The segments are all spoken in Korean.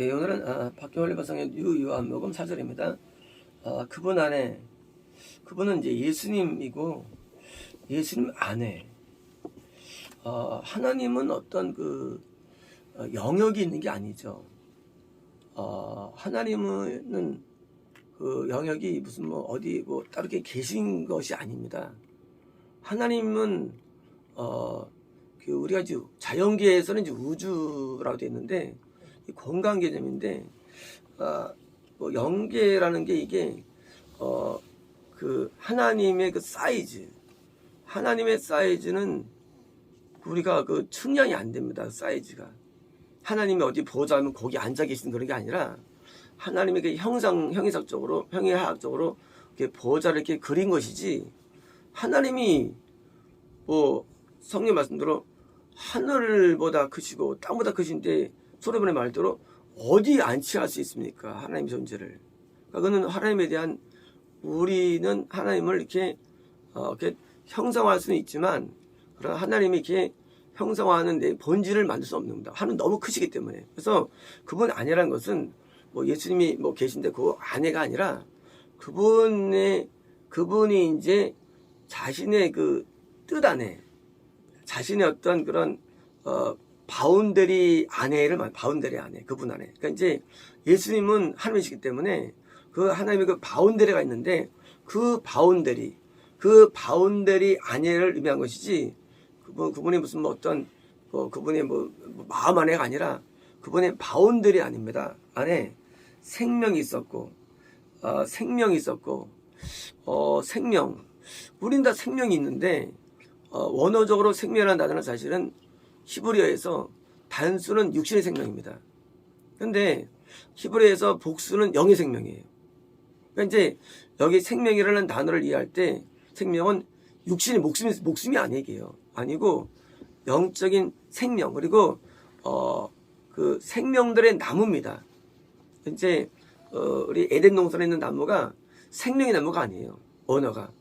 예, 오늘은 아, 박경원리 발상의 유유한 사절입니다 아, 그분 안에 그분은 이제 예수님이고 예수님 안에 어, 하나님은 어떤 그 어, 영역이 있는 게 아니죠. 어, 하나님은 그 영역이 무슨 뭐 어디 뭐 따로 이렇게 계신 것이 아닙니다. 하나님은 어, 그 우리가 이제 자연계에서는 이제 우주라고 되어 있는데 이 공간 개념인데 아, 뭐 영계라는 게 이게 어, 그 하나님의 그 사이즈 하나님의 사이즈는 우리가 그 측량이 안 됩니다. 그 사이즈가 하나님이 어디 보자면 거기 앉아 계신 그런 게 아니라 하나님의 그 형상 형이상적으로 형이하학적으로 이렇게 보좌를 이렇게 그린 것이지 하나님이 뭐 성령 말씀대로 하늘보다 크시고 땅보다 크신데 소로몬의 말대로 어디 안치할 수 있습니까? 하나님 존재를. 그러니까 그는 하나님에 대한 우리는 하나님을 이렇게 어, 이렇게 형상화할 수는 있지만 그러나 하나님이 이렇게 형상화하는 내 본질을 만들 수 없는 겁니다. 하나님 너무 크시기 때문에. 그래서 그분 아니라는 것은 뭐 예수님이 뭐 계신데 그 아내가 아니라 그분의 그분이 이제 자신의 그 뜻 안에 자신의 어떤 그런 어 바운더리 안에를 말 바운더리 안에 그분 안에 그러니까 이제 예수님은 하나님이시기 때문에 그 하나님의 그 바운더리가 있는데 그 바운더리 그 바운더리 안에를 의미한 것이지 그분 그분이 무슨 뭐 어떤 뭐 그분의 뭐, 뭐 마음 안에가 아니라 그분의 바운더리 아닙니다. 안에 생명이 있었고 어, 생명이 있었고 어, 생명. 우린 다 생명이 있는데 어, 원어적으로 생명이라는 단어는 사실은 히브리어에서 단수는 육신의 생명입니다. 근데 히브리어에서 복수는 영의 생명이에요. 그러니까 이제 여기 생명이라는 단어를 이해할 때 생명은 육신의 목숨이, 목숨이 아니게요. 아니고 영적인 생명 그리고 어, 그 생명들의 나무입니다. 이제 어, 우리 에덴 동산에 있는 나무가 생명의 나무가 아니에요. 언어가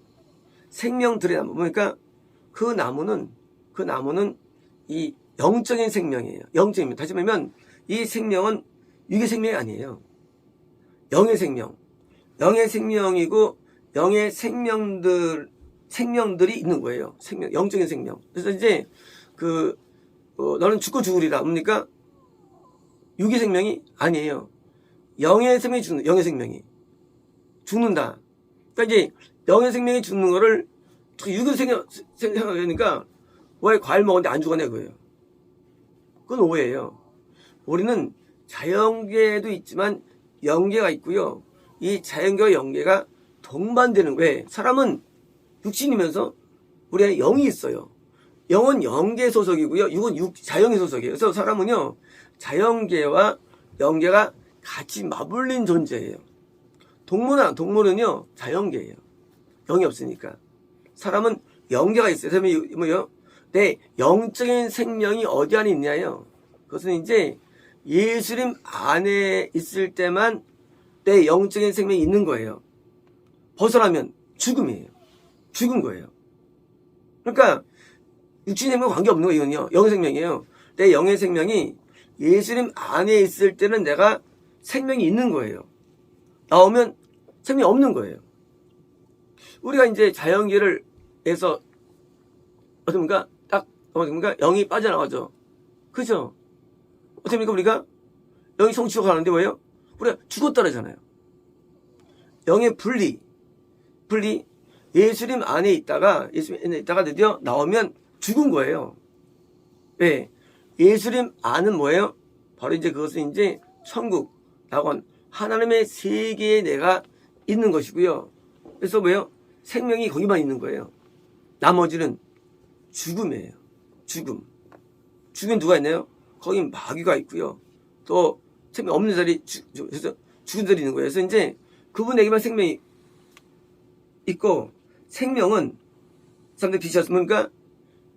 생명들의 나무. 그러니까 그 나무는 그 나무는 이 영적인 생명이에요. 영적입니다. 다시 말하면 이 생명은 육의 생명이 아니에요. 영의 생명. 영의 생명이고 영의 생명들 생명들이 있는 거예요. 생명, 영적인 생명. 그래서 이제 그 어, 너는 죽고 죽으리라. 뭡니까? 육의 생명이 아니에요. 영의 생명이 죽는 영의 생명이 죽는다. 그러니까 이제 영의 생명이 죽는 거를 육의 생명 생각하니까 왜 과일 먹었는데 안 죽어내 그거예요. 그건 오해예요. 우리는 자연계도 있지만 영계가 있고요. 이 자연계와 영계가 동반되는 거예요. 사람은 육신이면서 우리 안에 영이 있어요. 영은 영계 소속이고요. 육은 육, 자연계 소속이에요. 그래서 사람은요, 자연계와 영계가 같이 맞물린 존재예요. 동물은, 동물은요, 자연계예요. 영이 없으니까. 사람은 영계가 있어요. 그러면 뭐요? 내 영적인 생명이 어디 안에 있냐요? 그것은 이제 예수님 안에 있을 때만 내 영적인 생명이 있는 거예요. 벗어나면 죽음이에요. 죽은 거예요. 그러니까 육신의 생명 관계없는 거예요. 이건요. 영의 생명이에요. 내 영의 생명이 예수님 안에 있을 때는 내가 생명이 있는 거예요. 나오면 생명이 없는 거예요. 우리가 이제 자연계를 해서 어떻습니까? 딱 어떻습니까? 영이 빠져나가죠. 그죠? 어떻습니까? 우리가 영이 성취로 가는데 뭐예요? 우리가 죽었다라잖아요. 영의 분리, 분리. 예수님 안에 있다가 예수님 안에 있다가 드디어 나오면 죽은 거예요. 네. 예수님 안은 뭐예요? 바로 이제 그것은 이제 천국, 낙원, 하나님의 세계에 내가 있는 것이고요. 그래서 뭐예요? 생명이 거기만 있는 거예요. 나머지는 죽음이에요. 죽음. 죽은 누가 있나요? 거기 마귀가 있고요. 또 생명 없는 자리 그래서 죽은 자리 있는 거예요. 그래서 이제 그분에게만 생명이 있고 생명은 사람들 빛이었습니까?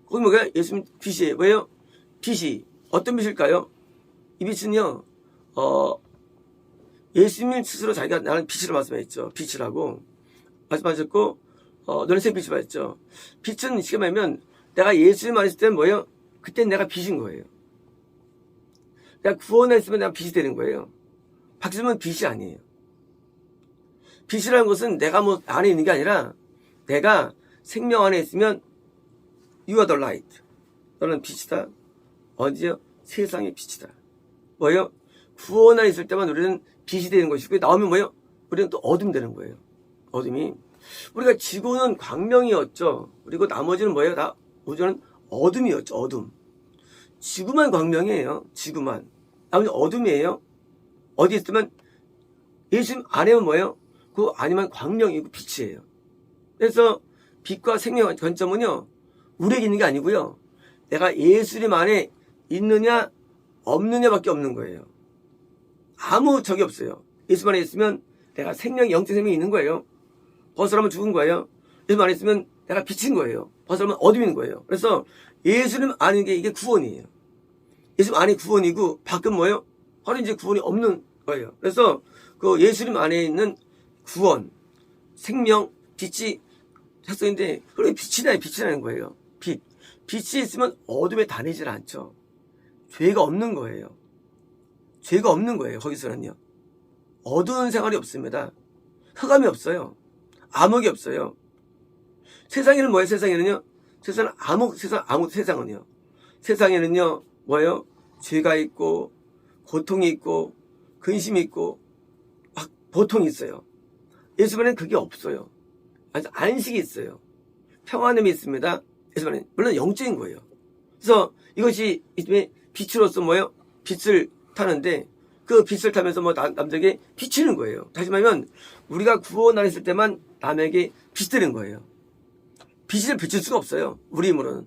거기 뭐가 예수님 빛이에요. 왜요? 빛이 어떤 빛일까요? 이 빛은요. 어 예수님 스스로 자기가 나는 빛이라고 말씀했죠. 빛이라고 말씀하셨고 어, 새 빛이 말했죠. 빛은 쉽게 말하면 내가 안에 있을 때는 뭐예요? 그때 내가 빛인 거예요. 내가 구원 안에 있으면 내가 빛이 되는 거예요. 박지면 빛이 아니에요. 빛이라는 것은 내가 뭐 안에 있는 게 아니라 내가 생명 안에 있으면 you are the light. 너는 빛이다. 언제요? 세상의 빛이다. 뭐예요? 구원 안에 있을 때만 우리는 빛이 되는 것이고 나오면 뭐예요? 우리는 또 어둠 되는 거예요. 어둠이. 우리가 지구는 광명이었죠. 그리고 나머지는 뭐예요? 다 우주는 어둠이었죠. 어둠. 지구만 광명이에요. 지구만. 나머지 어둠이에요. 어디 있으면 예수님 안에는 뭐예요? 그 아니면 광명이고 빛이에요. 그래서 빛과 생명의 관점은요. 우리에게 있는 게 아니고요. 내가 예수님 안에 있느냐 없느냐밖에 없는 거예요. 아무 적이 없어요. 예수 안에 있으면 내가 생명, 영적 생명이 있는 거예요. 벗어나면 죽은 거예요. 예수 안에 있으면 내가 빛인 거예요. 벗어나면 어둠인 거예요. 그래서 예수님 아는 게 이게 구원이에요. 예수님 안에 구원이고 밖은 뭐예요? 바로 이제 구원이 없는 거예요. 그래서 그 예수님 안에 있는 구원, 생명, 빛이 작성인데 그게 빛이나 빛이라는 거예요. 빛. 빛이 있으면 어둠에 다니질 않죠. 죄가 없는 거예요. 죄가 없는 거예요. 거기서는요. 어두운 생활이 없습니다. 흑암이 없어요. 암흑이 없어요. 세상에는 뭐예요? 세상에는요. 세상은 암흑 세상 암흑 세상은요. 세상에는요. 뭐예요? 죄가 있고 고통이 있고 근심이 있고 막 보통이 있어요. 예수님은 그게 없어요. 아주 안식이 있어요. 평안함이 있습니다. 예수님은 물론 영적인 거예요. 그래서 이것이 빛으로서 뭐예요? 빛을 타는데 그 빛을 타면서 뭐 남, 남에게 비치는 거예요. 다시 말하면 우리가 구원 안에 있을 때만 남에게 빛되는 거예요. 빛을 비칠 수가 없어요. 우리 힘으로는.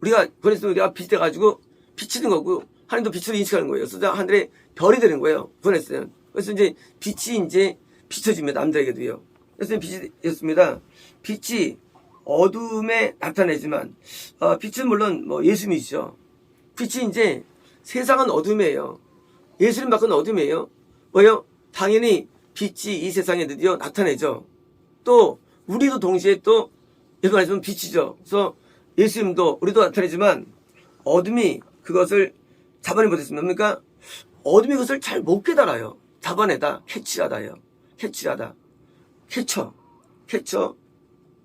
우리가 그래서 우리가 빛이 돼가지고 비치는 거고 하나님도 빛으로 인식하는 거예요. 그래서 하늘에 별이 되는 거예요. 구원했어요. 그래서 이제 빛이 이제 비춰집니다. 남들에게도요. 그래서 빛이 됐습니다. 빛이 어둠에 나타내지만 어, 빛은 물론 뭐 예수님이시죠. 빛이 이제 세상은 어둠이에요. 예수님 밖은 어둠이에요. 뭐요? 당연히 빛이 이 세상에 드디어 나타내죠. 또 우리도 동시에 또 예수 말씀은 빛이죠. 그래서 예수님도 우리도 나타내지만 어둠이 그것을 잡아내 못했습니다. 그러니까 어둠이 그것을 잘 못 깨달아요. 잡아내다, 캐치하다요. 캐치하다. 캐쳐. 캐쳐.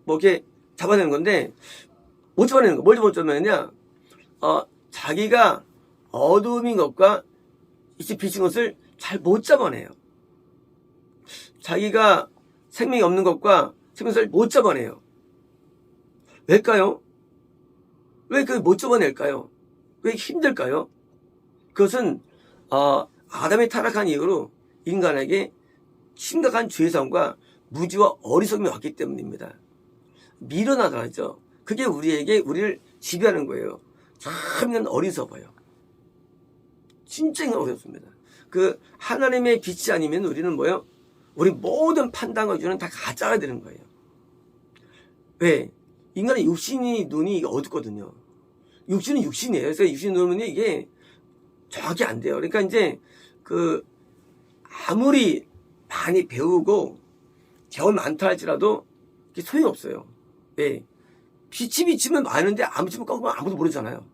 뭐 이렇게 잡아내는 건데 못 잡아내는 거. 뭘 못 잡아내냐? 어, 자기가 어둠인 것과 이제 비친 것을 잘 못 잡아내요. 자기가 생명이 없는 것과 생명을 못 잡아내요. 왜일까요? 왜그못 잡아낼까요? 왜 힘들까요? 그것은 어, 아담이 타락한 이후로 인간에게 심각한 죄성과 무지와 어리석음이 왔기 때문입니다. 밀어나가죠. 그게 우리에게 우리를 지배하는 거예요. 참 어리석어요. 진짜 어렵습니다. 그 하나님의 빛이 아니면 우리는 뭐요? 우리 모든 판단과 기준은 다 가짜가 되는 거예요. 왜? 인간의 육신이 눈이 어둡거든요. 육신은 육신이에요. 그래서 육신 눈은 이게 정확히 안 돼요. 그러니까 이제 그 아무리 많이 배우고 경험 많다 할지라도 그게 소용이 없어요. 왜? 빛이 비치면 많은데 아무 집을 꺾으면 아무도 모르잖아요.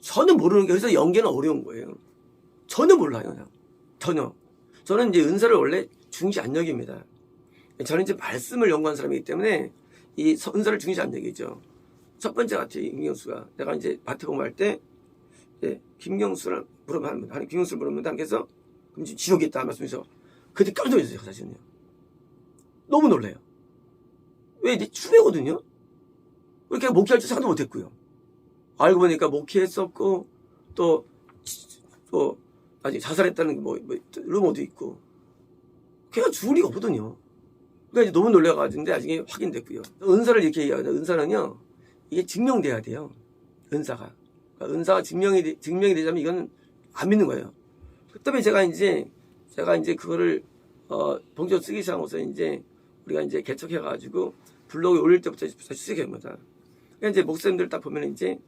저는 모르는 게 그래서 연계는 어려운 거예요. 전혀 몰라요, 그냥. 전혀. 저는 이제 은사를 원래 중시 안 여깁니다. 저는 이제 말씀을 연구한 사람이기 때문에 이 은사를 중시 안 여기죠. 첫 번째 같아요, 김경수가. 내가 이제 마태복음 할 때, 이제 김경수를 물어보면, 아니, 김경수를 물어보면 하나님께서, 그럼 지금 지옥에 있다 말씀해서, 그때 깜짝 놀랐어요, 그 사실은요. 너무 놀래요. 왜 이제 추배거든요? 그렇게 목회할 줄 생각도 못했고요. 알고 보니까 목회했었고, 또, 또, 아직 자살했다는 뭐, 뭐, 루머도 있고. 걔가 죽을 리가 없거든요. 그러니까 이제 너무 놀라가지고, 나중에 확인됐고요. 은사를 이렇게 얘기하거든요. 은사는요, 이게 증명돼야 돼요. 은사가. 그러니까 은사가 증명이, 되- 증명이 되자면 이건 안 믿는 거예요. 그 다음에 제가 이제, 제가 이제 그거를, 어, 본격 쓰기 시작하고서 이제, 우리가 이제 개척해가지고, 블로그에 올릴 때부터 시작합니다. 그러니까 이제 목사님들 딱 보면 이제,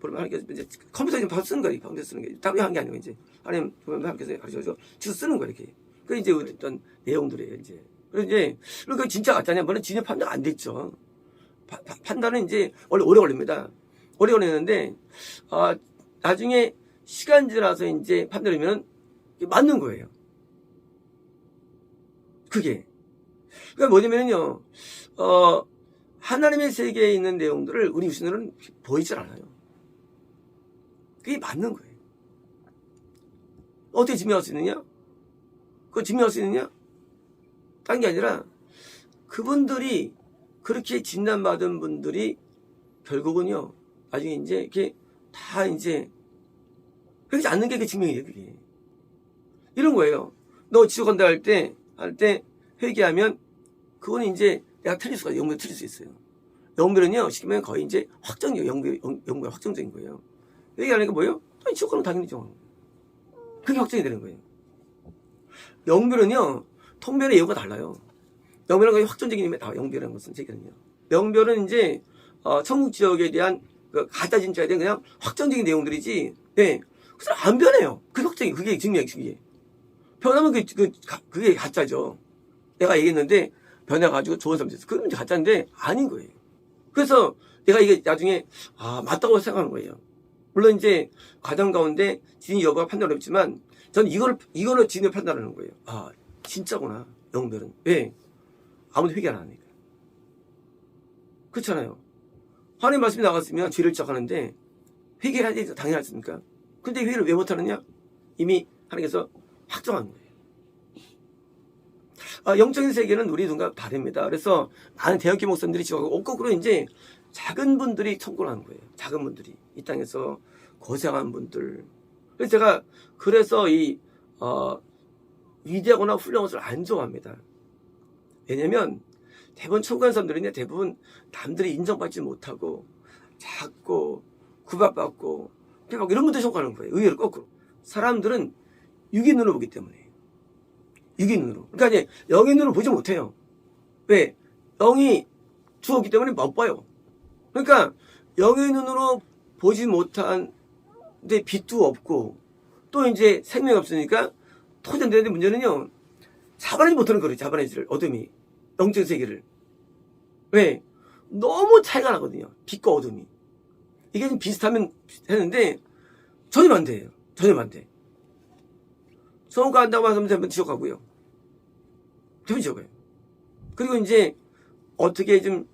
보면 이제 컴퓨터 좀 바로 쓰는 거예요. 컴퓨터 쓰는 게. 따로 한게 아니고 이제. 하나님 보면 하나님께서 가르쳐줘. 직접 쓰는 거예요. 이렇게. 그 이제 어떤 내용들이에요. 이제. 이제, 그러니까 진짜 같다냐. 뭐는 진짜 판단 안 됐죠. 파- 파- 판단은 이제 원래 오래 걸립니다. 오래 걸리는데, 아, 나중에 시간 지나서 이제 판단하면 맞는 거예요. 그게. 그러니까 뭐냐면요, 어, 하나님의 세계에 있는 내용들을 우리 육신으로는 보이질 않아요. 그게 맞는 거예요. 어떻게 증명할 수 있느냐? 그거 증명할 수 있느냐? 딴 게 아니라 그분들이 그렇게 진단받은 분들이 결국은요, 나중에 이제 이렇게 다 이제 그렇지 않는 게그 증명이에요, 그게. 이런 거예요. 너 지옥 간다 할 때, 할 때 회개하면 그거는 이제 내가 틀릴 수가, 영변 틀릴 수 있어요. 영변은요, 시키면 거의 이제 확정이에요. 영변, 영변 확정적인 거예요. 회개하니까 뭐예요? 아니, 지옥 가면 당연히죠. 그게 확정이 되는 거예요. 영별은요, 통별의 예우가 달라요. 거의 확정적인 의미에 다 영별이라는 것은 제기는요. 영별은 이제, 어, 천국 지역에 대한 그 가짜 진짜에 대한 그냥 확정적인 내용들이지, 예. 그래서 안 변해요. 그 확정이, 그게 증명이, 그게. 변하면 그, 그, 가- 그게 가짜죠. 내가 얘기했는데, 변해가지고 좋은 사람 됐어. 그건 이제 가짜인데, 아닌 거예요. 그래서 내가 이게 나중에, 아, 맞다고 생각하는 거예요. 물론 이제 과정 가운데 진위 여부가 판단을 했지만 저는 이걸 이거는 진위 판단하는 거예요. 아 진짜구나 영별은 왜 아무도 회개 안 하니까 그렇잖아요. 하나님 말씀이 나갔으면 죄를 지적하는데 회개해야 되지 당연히 않습니까? 근데 회개를 왜 못하느냐? 이미 하나님께서 확정한 거예요. 아, 영적인 세계는 우리 눈과 다릅니다. 그래서 많은 대형교 목사님들이 지금 거꾸로 이제 작은 분들이 청구하는 거예요. 작은 분들이 이 땅에서 고생한 분들. 그래서 제가 그래서 이 어, 위대하거나 훌륭한 것을 안 좋아합니다. 왜냐면 대부분 청구한 사람들은 대부분 남들이 인정받지 못하고 작고 구박받고 막 이런 분들이 청구하는 거예요. 의외로 거꾸로. 사람들은 육의 눈으로 보기 때문에. 육의 눈으로. 그러니까 이제 영의 눈으로 보지 못해요. 왜? 영이 주었기 때문에 못 봐요. 그러니까 영의 눈으로 보지 못한 데 빛도 없고 또 이제 생명이 없으니까 토전되는데 문제는요 잡아내지 못하는 거예요 잡아내지를 어둠이. 영적 세계를. 왜? 너무 차이가 나거든요 빛과 어둠이. 이게 좀 비슷하면 되는데 전혀 반대예요 전혀 반대. 성우 간다고 하면 대부분 지옥 가고요. 대부분 지옥 가요. 그리고 이제 어떻게 좀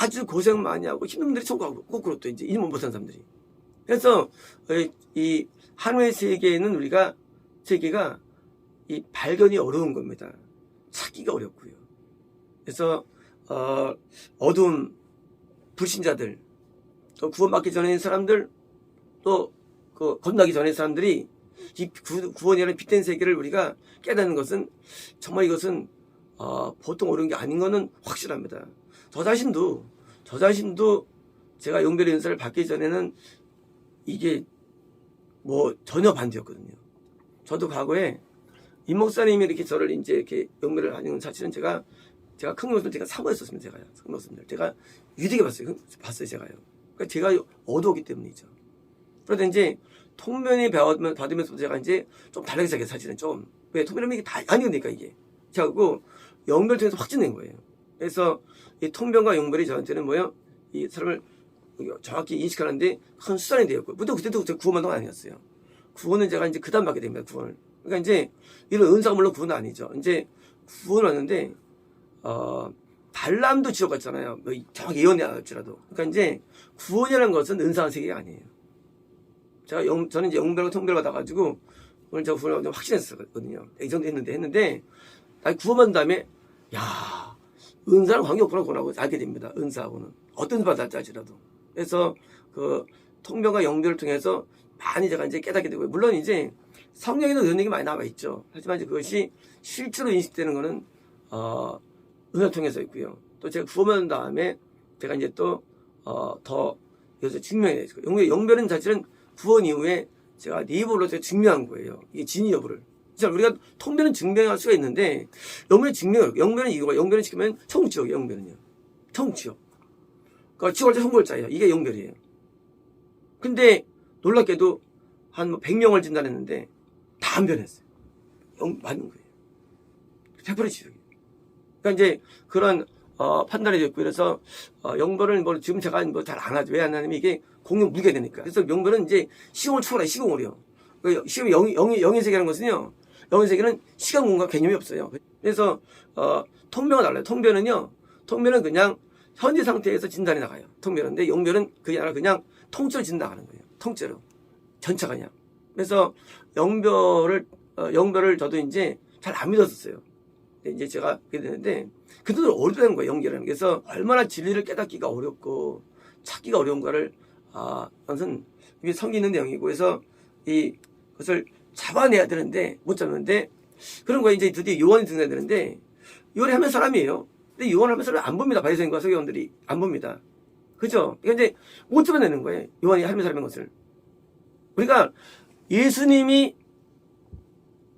아주 고생 많이 하고 힘든 분들이 청구하고 거꾸로 또 이제 일못 못한 사람들이. 그래서 이- 이 한우의 세계에는 우리가 세계가 이 발견이 어려운 겁니다. 찾기가 어렵고요. 그래서 어, 어두운 불신자들 또 구원받기 전에 있는 사람들 또 그 건너기 전에 있는 사람들이 이 구- 구원이라는 빛된 세계를 우리가 깨닫는 것은 정말 이것은 어, 보통 어려운 게 아닌 것은 확실합니다. 저 자신도 저 자신도 제가 용별의 은사를 받기 전에는 이게 뭐 전혀 반대였거든요. 저도 과거에 임 목사님이 이렇게 저를 이제 이렇게 용별을 하는 사실은 제가 제가 큰 것을 제가 사모했었습니다. 제가요. 큰 것을 제가 유되게 봤어요. 봤어요. 제가요. 그러니까 제가 어두웠기 때문이죠. 그러다 이제 통면이 배워- 받으면서 제가 이제 좀 달라지기 시작해요. 사실은 좀. 왜 통면이 이게 다 아니니까 이게. 자고 영별 통해서 확진된 거예요. 그래서 이 통변과 용별이 저한테는 뭐예요? 이 사람을 정확히 인식하는데 큰 수단이 되었고, 물론 그때도 구원만도 아니었어요. 구원은 제가 이제 그다음 받게 됩니다. 구원을. 그러니까 이제 이런 은사가 물론 구원은 아니죠. 이제 구원 왔는데 어 발람도 지옥 갔잖아요. 뭐 정확히 예언이 나올지라도. 그러니까 이제 구원이라는 것은 은사한 세계가 아니에요. 제가 영, 저는 이제 영별과 통별 받아가지고 오늘 제가 구원을 좀 확신했었거든요. 이 정도 했는데 했는데 나 구원받은 다음에 야 은사랑 관계없구나 그러고 알게 됩니다. 은사하고는 어떤 받았지 할지라도. 그래서 그 통변과 영별을 통해서 많이 제가 이제 깨닫게 되고요. 물론 이제 성경에도 이런 얘기 많이 나와 있죠. 하지만 이제 그것이 실제로 인식되는 거는 어 은사 통해서 있고요. 또 제가 구원받은 다음에 제가 이제 또어더 여기서 증명해야 되죠. 영별, 영별은 사실은 구원 이후에 제가 네이버로 제가 증명한 거예요. 이게 진위 여부를. 자, 우리가 통변은 증명할 수가 있는데 영별은 증명을 영별은 이거가 영별은 지키면 청지역이에요. 영별은요. 청지역. 그러니까 지월자 송골자예요. 이게 영별이에요. 근데 놀랍게도 한 100명을 진단했는데 다 안 변했어요. 영, 맞는 거예요. 100% 지역이에요. 그러니까 이제 그런 어, 판단이 됐고 그래서 어, 영별을 뭐 지금 제가 뭐 잘 안 하죠. 왜 안 하냐면 이게 공룡 무게 되니까. 그래서 영별은 이제 시공을 초월해 시공을요. 그 시공 영, 영, 영의 세계라는 것은요. 영의 세계는 시간 공간 개념이 없어요. 그래서 어, 통변은 달라요. 통변은요. 통변은 그냥 현재 상태에서 진단이 나가요. 통변인데 영별은 그게 아니라 그냥 통째로 진단하는 거예요. 통째로 전체가 그냥. 그래서 영별을 어, 영별을 저도 이제 잘 안 믿었었어요. 이제 제가 그게 되는데 그들은 어렵다는 거예요. 게. 그래서 얼마나 진리를 깨닫기가 어렵고 찾기가 어려운가를 아 것은 이게 성기 있는 내용이고 그래서 이 것을 잡아내야 되는데 못 잡는데 그런 거에 이제 드디어 요한이 등장해야 되는데 요한이 하면 사람이에요. 근데 요한 하면 사람 안 봅니다. 바리새인과 서기관들이 안 봅니다. 그죠? 그러니까 이제 못 잡아내는 거예요. 요한이 하면 사람인 것을. 우리가 예수님이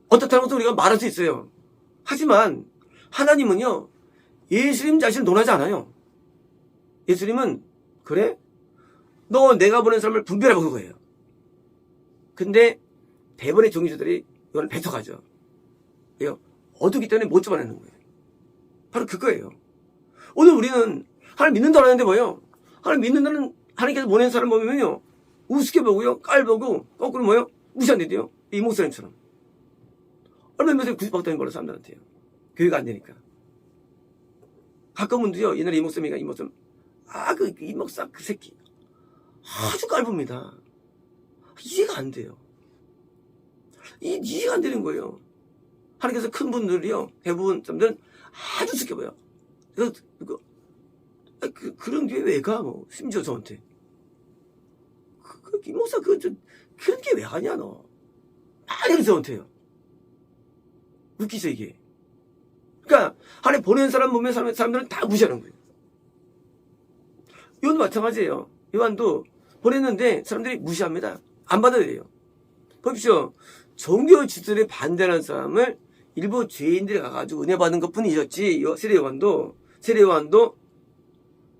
어떻다는 것도 우리가 말할 수 있어요. 하지만 하나님은요 예수님 자신을 논하지 않아요. 예수님은 그래? 너 내가 보낸 사람을 분별해봐 그거예요. 근데 대부분의 종교들이 이걸 배척하죠. 왜요? 어두기 때문에 못 잡아내는 거예요. 바로 그거예요. 오늘 우리는 하나님 믿는다고 하는데 뭐예요? 하나님 믿는다는 하나님께서 보낸 사람 보면요 우습게 보고요 깔보고 거꾸로 뭐예요? 무시한대요? 이 목사님처럼. 얼마나 몇에 구십박다는 걸로 사람들한테요. 교회가 안 되니까. 가까운 분들이요 옛날에 이 목사님이가 이 목사님 아 그 이 목사 그 새끼. 아주 깔봅니다. 이해가 안 돼요. 이, 이해가 안 되는 거예요. 하나님께서 큰 분들이요 대부분 사람들은 아주 쉽게 보여. 그래서 그, 아, 그, 그런 게 왜 가, 뭐. 심지어 저한테. 그, 그, 김 목사, 그, 저, 그런 게왜 하냐, 너. 그래서 저한테요. 웃기죠, 이게. 그러니까, 하나님 보낸 사람 보면 사람, 사람들은 다 무시하는 거예요. 요한도 마찬가지예요. 요한도 보냈는데 사람들이 무시합니다. 안 받아들여요. 보십시오. 종교 지술에 반대하는 사람을 일부 죄인들이 가가지고 은혜 받은 것 뿐이었지, 요 세례 요한도, 세례 요한도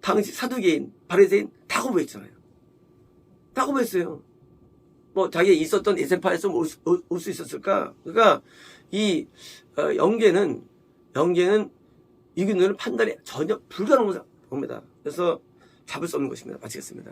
당시 사두개인, 바리새인 다 거부했잖아요. 다 거부했어요. 뭐 자기가 있었던 에세파에서 올수 있었을까? 그러니까 이 어, 영계는 영계는 이균을 판단이 전혀 불가능한 겁니다. 그래서 잡을 수 없는 것입니다. 마치겠습니다.